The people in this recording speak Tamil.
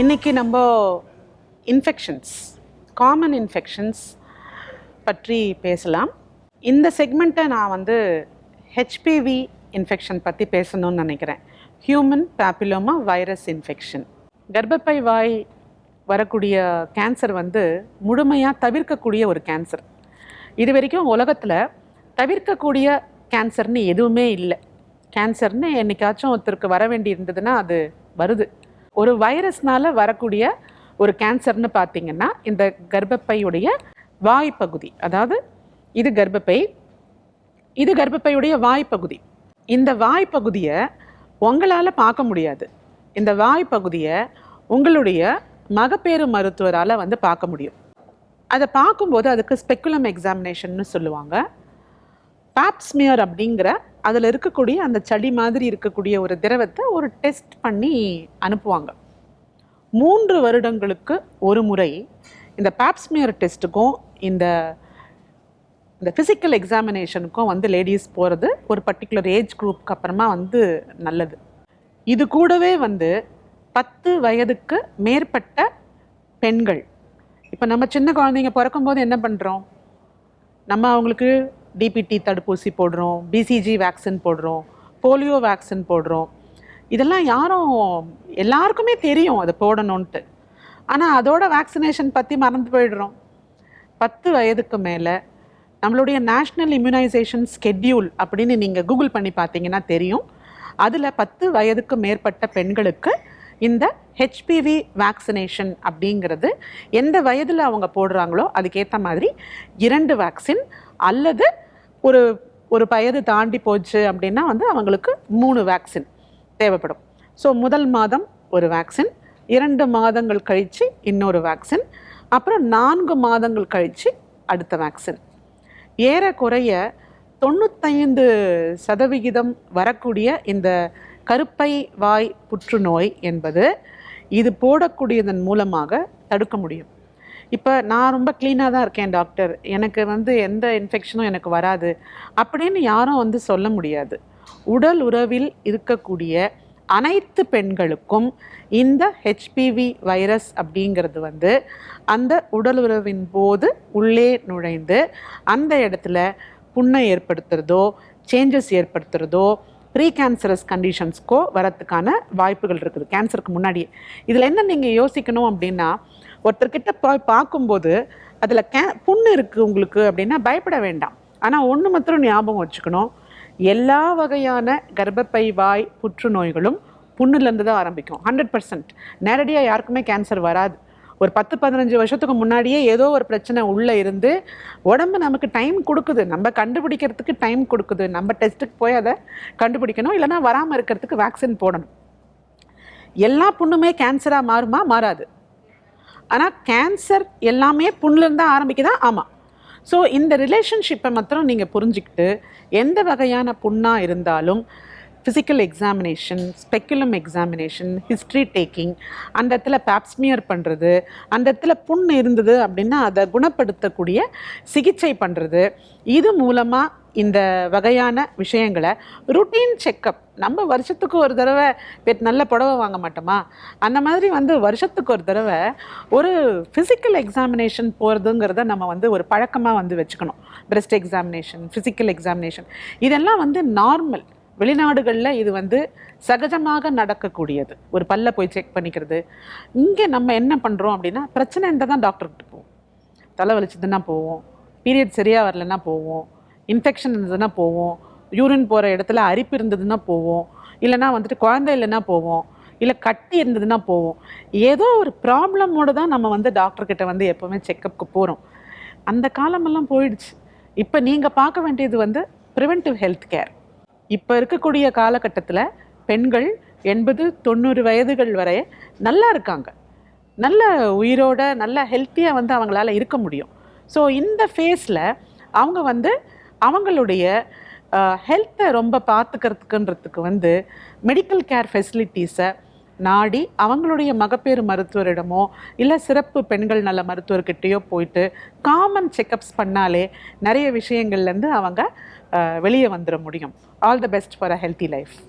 இன்றைக்கி நம்ம இன்ஃபெக்ஷன்ஸ் காமன் இன்ஃபெக்ஷன்ஸ் பற்றி பேசலாம். இந்த செக்மெண்ட்டை நான் வந்து ஹெச்பிவி இன்ஃபெக்ஷன் பற்றி பேசணும்னு நினைக்கிறேன். ஹியூமன் பேப்பிலோமா வைரஸ் இன்ஃபெக்ஷன் கர்ப்பப்பை வாய் வரக்கூடிய கேன்சர் வந்து முழுமையாக தவிர்க்கக்கூடிய ஒரு கேன்சர் இது வரைக்கும் உலகத்தில் தவிர்க்கக்கூடிய கேன்சர்னு எதுவுமே இல்லை. கேன்சர்னு என்றைக்காச்சும் ஒருத்தருக்கு வர வேண்டி இருந்ததுன்னா அது வருது. ஒரு வைரஸ்னால வரக்கூடிய ஒரு கேன்சர்னு பார்த்தீங்கன்னா இந்த கர்ப்பப்பையுடைய வாய்ப்பகுதி அதாவது இது கர்ப்பப்பை இது கர்ப்பப்பையுடைய வாய்ப்பகுதி. இந்த வாய்ப்பகுதியை உங்களால் பார்க்க முடியாது. இந்த வாய்ப்பகுதியை உங்களுடைய மகப்பேறு மருத்துவரால் வந்து பார்க்க முடியும். அதை பார்க்கும்போது அதுக்கு ஸ்பெக்குலம் எக்ஸாமினேஷன்னு சொல்லுவாங்க. பாப்ஸ்மியர் அப்படிங்கிற அதில் இருக்கக்கூடிய அந்த சளி மாதிரி இருக்கக்கூடிய ஒரு திரவத்தை ஒரு டெஸ்ட் பண்ணி அனுப்புவாங்க. மூன்று வருடங்களுக்கு ஒரு முறை இந்த பேப்ஸ்மியர் டெஸ்ட்டுக்கும் இந்த இந்த ஃபிசிக்கல் எக்ஸாமினேஷனுக்கும் வந்து லேடிஸ் போகிறது ஒரு பர்டிகுலர் ஏஜ் குரூப்க்கு அப்புறமா வந்து நல்லது. இது கூடவே வந்து பத்து வயதுக்கு மேற்பட்ட பெண்கள். இப்போ நம்ம சின்ன குழந்தைங்க பிறக்கும்போது என்ன பண்ணுறோம் நம்ம அவங்களுக்கு டிபிடி தடுப்பூசி போடுறோம் பிசிஜி வேக்சின் போடுறோம் போலியோ வேக்சின் போடுறோம். இதெல்லாம் யாரும் எல்லாருக்குமே தெரியும் அதை போடணுன்ட்டு ஆனால் அதோட வேக்சினேஷன் பற்றி மறந்து போயிடுறோம். பத்து வயதுக்கு மேலே நம்மளுடைய நேஷ்னல் இம்யூனைசேஷன் ஸ்கெட்யூல் அப்படின்னு நீங்கள் கூகுள் பண்ணி பார்த்தீங்கன்னா தெரியும். அதில் பத்து வயதுக்கு மேற்பட்ட பெண்களுக்கு இந்த ஹெச்பிவி வேக்சினேஷன் அப்படிங்கிறது எந்த வயதில் அவங்க போடுறாங்களோ அதுக்கேற்ற மாதிரி இரண்டு வேக்சின் அல்லது ஒரு ஒரு வயது தாண்டி போச்சு அப்படின்னா வந்து அவங்களுக்கு மூணு வேக்சின் தேவைப்படும். ஸோ முதல் மாதம் ஒரு வேக்சின் இரண்டு மாதங்கள் கழித்து இன்னொரு வேக்சின் அப்புறம் நான்கு மாதங்கள் கழித்து அடுத்த வேக்சின் ஏறக்குறைய தொண்ணூத்தைந்து சதவிகிதம் வரக்கூடிய இந்த கருப்பை வாய் புற்றுநோய் என்பது இது போடக்கூடியதன் மூலமாக தடுக்க முடியும். இப்போ நான் ரொம்ப க்ளீனாக தான் இருக்கேன் டாக்டர் எனக்கு வந்து எந்த இன்ஃபெக்ஷனும் எனக்கு வராது. அப்படின்னு யாரும் வந்து சொல்ல முடியாது. உடல் உறவில் இருக்கக்கூடிய அனைத்து பெண்களுக்கும் இந்த ஹெச்பிவி வைரஸ் அப்படிங்கிறது வந்து அந்த உடல் உறவின் போது உள்ளே நுழைந்து அந்த இடத்துல புண்ணை ஏற்படுத்துறதோ சேஞ்சஸ் ஏற்படுத்துறதோ ப்ரீ கேன்சரஸ் கண்டிஷன்ஸ்க்கோ வரத்துக்கான வாய்ப்புகள் இருக்குது. கேன்சருக்கு முன்னாடியே. இதில் என்ன நீங்கள் யோசிக்கணும் அப்படின்னா ஒருத்தர்கிட்ட போய் பார்க்கும்போது அதில் கே புண்ணு இருக்குது உங்களுக்கு அப்படின்னா பயப்பட வேண்டாம். ஆனால் ஒன்று மாத்திரம் ஞாபகம் வச்சுக்கணும். எல்லா வகையான கர்ப்பப்பை வாய் புற்றுநோய்களும் புண்ணுலேருந்து தான் ஆரம்பிக்கும். ஹண்ட்ரட் பர்சன்ட் நேரடியாக யாருக்குமே கேன்சர் வராது. ஒரு பத்து பதினஞ்சு வருஷத்துக்கு முன்னாடியே ஏதோ ஒரு பிரச்சனை உள்ளே இருந்து உடம்பு நமக்கு டைம் கொடுக்குது. நம்ம கண்டுபிடிக்கிறதுக்கு டைம் கொடுக்குது. நம்ம டெஸ்ட்டுக்கு போய் அதை கண்டுபிடிக்கணும். இல்லைனா வராமல் இருக்கிறதுக்கு வேக்சின் போடணும். எல்லா புண்ணுமே கேன்சராக மாறுமா? மாறாது. ஆனால் கேன்சர் எல்லாமே புண்ணுலேருந்து தான் ஆரம்பிக்குதா? ஆமாம் ஸோ இந்த ரிலேஷன்ஷிப்பை மாத்திரம் நீங்கள் புரிஞ்சுக்கிட்டு எந்த வகையான புண்ணாக இருந்தாலும் physical examination speculum examination history taking அந்த இடத்துல பேப்ஸ்மியர் பண்ணுறது அந்த இடத்துல புண் இருந்தது அப்படின்னா அதை குணப்படுத்தக்கூடிய சிகிச்சை பண்ணுறது இது மூலமாக இந்த வகையான விஷயங்களை ருட்டீன் செக்கப் நம்ம வருஷத்துக்கு ஒரு தடவை பெட் நல்ல புடவை வாங்க மாட்டோமா? அந்த மாதிரி வந்து வருஷத்துக்கு ஒரு தடவை ஒரு ஃபிசிக்கல் எக்ஸாமினேஷன் போகிறதுங்கிறத நம்ம வந்து ஒரு பழக்கமாக வந்து வச்சுக்கணும். பிரஸ்ட் எக்ஸாமினேஷன் ஃபிசிக்கல் எக்ஸாமினேஷன் இதெல்லாம் வந்து நார்மல் வெளிநாடுகளில் இது வந்து சகஜமாக நடக்கக்கூடியது. ஒரு பல்ல போய் செக் பண்ணிக்கிறது. இங்கே நம்ம என்ன பண்ணுறோம் அப்படின்னா பிரச்சனை இருந்தால் தான் டாக்டர்கிட்ட போவோம் தலை வலிச்சதுன்னா போவோம் பீரியட் சரியாக வரலன்னா போவோம் இன்ஃபெக்ஷன் இருந்ததுன்னா போவோம். யூரின் போகிற இடத்துல அரிப்பு இருந்ததுன்னா போவோம். இல்லைனா வந்துட்டு குழந்தை இல்லைன்னா போவோம். இல்லை கட்டி இருந்ததுன்னா போவோம். ஏதோ ஒரு ப்ராப்ளமோடு தான் நம்ம வந்து டாக்டர்கிட்ட வந்து எப்போவுமே செக்கப்புக்கு போகிறோம் அந்த காலமெல்லாம் போயிடுச்சு. இப்போ நீங்கள் பார்க்க வேண்டியது வந்து ப்ரிவென்டிவ் ஹெல்த் கேர் இப்போ இருக்கக்கூடிய காலகட்டத்தில் பெண்கள் எண்பது தொண்ணூறு வயதுகள் வரை நல்லா இருக்காங்க. நல்ல உயிரோட நல்ல ஹெல்த்தியாக வந்து அவங்களால இருக்க முடியும். ஸோ இந்த ஃபேஸில் அவங்க வந்து அவங்களுடைய ஹெல்த்தை ரொம்ப பார்த்துக்கிறதுக்குன்றதுக்கு வந்து மெடிக்கல் கேர் ஃபெசிலிட்டிஸை நாடி அவங்களுடைய மகப்பேறு மருத்துவரிடமோ இல்லை சிறப்பு பெண்கள் நல மருத்துவர்கிட்டயோ போயிட்டு காமன் செக்கப்ஸ் பண்ணாலே நிறைய விஷயங்கள்லேருந்து அவங்க வெளியே வந்துட முடியும். All the best for a healthy life